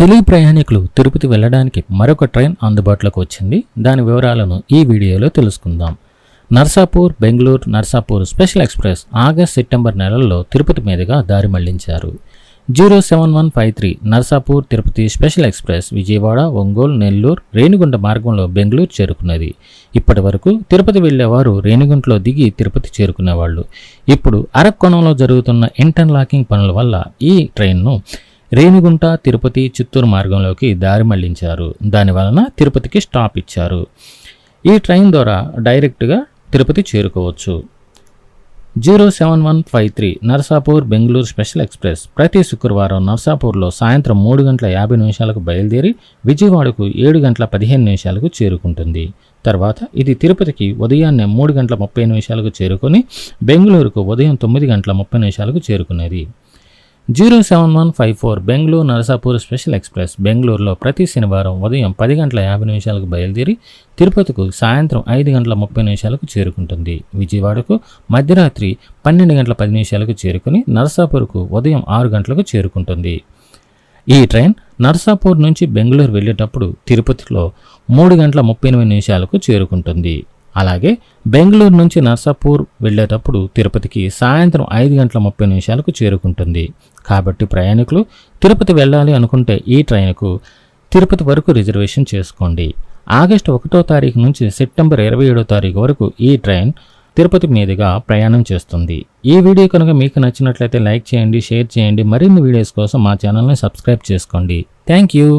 తెలుగు ప్రయాణికులు తిరుపతి వెళ్ళడానికి మరొక ట్రైన్ అందుబాటులోకి వచ్చింది. దాని వివరాలను ఈ వీడియోలో తెలుసుకుందాం. Narsapur Bengaluru Narsapur special express August September నెలల్లో తిరుపతి మీదుగా దారి మళ్ళించారు. Zero seven one five three Narsapur Tirupati special express Vijayawada Ongole Nellore Renigunta మార్గంలో బెంగళూరు చేరుకున్నది. ఇప్పటి వరకు తిరుపతి వెళ్ళేవారు రేణిగుంటలో దిగి తిరుపతి చేరుకునేవాళ్ళు. ఇప్పుడు అరక్కోణంలో జరుగుతున్న ఇంటర్లాకింగ్ పనుల వల్ల ఈ ట్రైన్ను రేణిగుంట తిరుపతి చిత్తూరు మార్గంలోకి దారి మళ్ళించారు. దానివలన తిరుపతికి స్టాప్ ఇచ్చారు. ఈ ట్రైన్ ద్వారా డైరెక్ట్గా తిరుపతి చేరుకోవచ్చు. Zero seven one five three Narsapur Bengaluru special express ప్రతి శుక్రవారం నర్సాపూర్లో సాయంత్రం మూడు గంటల యాభై నిమిషాలకు బయలుదేరి విజయవాడకు ఏడు గంటల పదిహేను నిమిషాలకు చేరుకుంటుంది. తర్వాత ఇది తిరుపతికి ఉదయాన్నే మూడు గంటల ముప్పై నిమిషాలకు చేరుకొని బెంగళూరుకు ఉదయం తొమ్మిది గంటల ముప్పై నిమిషాలకు చేరుకునేది. Zero seven one five four Bengaluru Narasapur special express. బెంగళూరులో ప్రతి శనివారం ఉదయం పది గంటల యాభై నిమిషాలకు బయలుదేరి తిరుపతికు సాయంత్రం ఐదు గంటల ముప్పై నిమిషాలకు చేరుకుంటుంది. విజయవాడకు మధ్యరాత్రి పన్నెండు గంటల పది నిమిషాలకు చేరుకుని నరసాపూర్కు ఉదయం ఆరు గంటలకు చేరుకుంటుంది. ఈ ట్రైన్ నరసాపూర్ నుంచి బెంగళూరు వెళ్ళేటప్పుడు తిరుపతిలో మూడు గంటల ముప్పై ఎనిమిది నిమిషాలకు చేరుకుంటుంది. అలాగే బెంగళూరు నుంచి నర్సాపూర్ వెళ్ళేటప్పుడు తిరుపతికి సాయంత్రం ఐదు గంటల ముప్పై నిమిషాలకు చేరుకుంటుంది. కాబట్టి ప్రయాణికులు తిరుపతి వెళ్ళాలి అనుకుంటే ఈ ట్రైన్కు తిరుపతి వరకు రిజర్వేషన్ చేసుకోండి. ఆగస్టు ఒకటో తారీఖు నుంచి సెప్టెంబర్ ఇరవై ఏడో తారీఖు వరకు ఈ ట్రైన్ తిరుపతి మీదుగా ప్రయాణం చేస్తుంది. ఈ వీడియో కనుక మీకు నచ్చినట్లయితే లైక్ చేయండి షేర్ చేయండి. మరిన్ని వీడియోస్ కోసం మా ఛానల్ని సబ్స్క్రైబ్ చేసుకోండి. Thank you.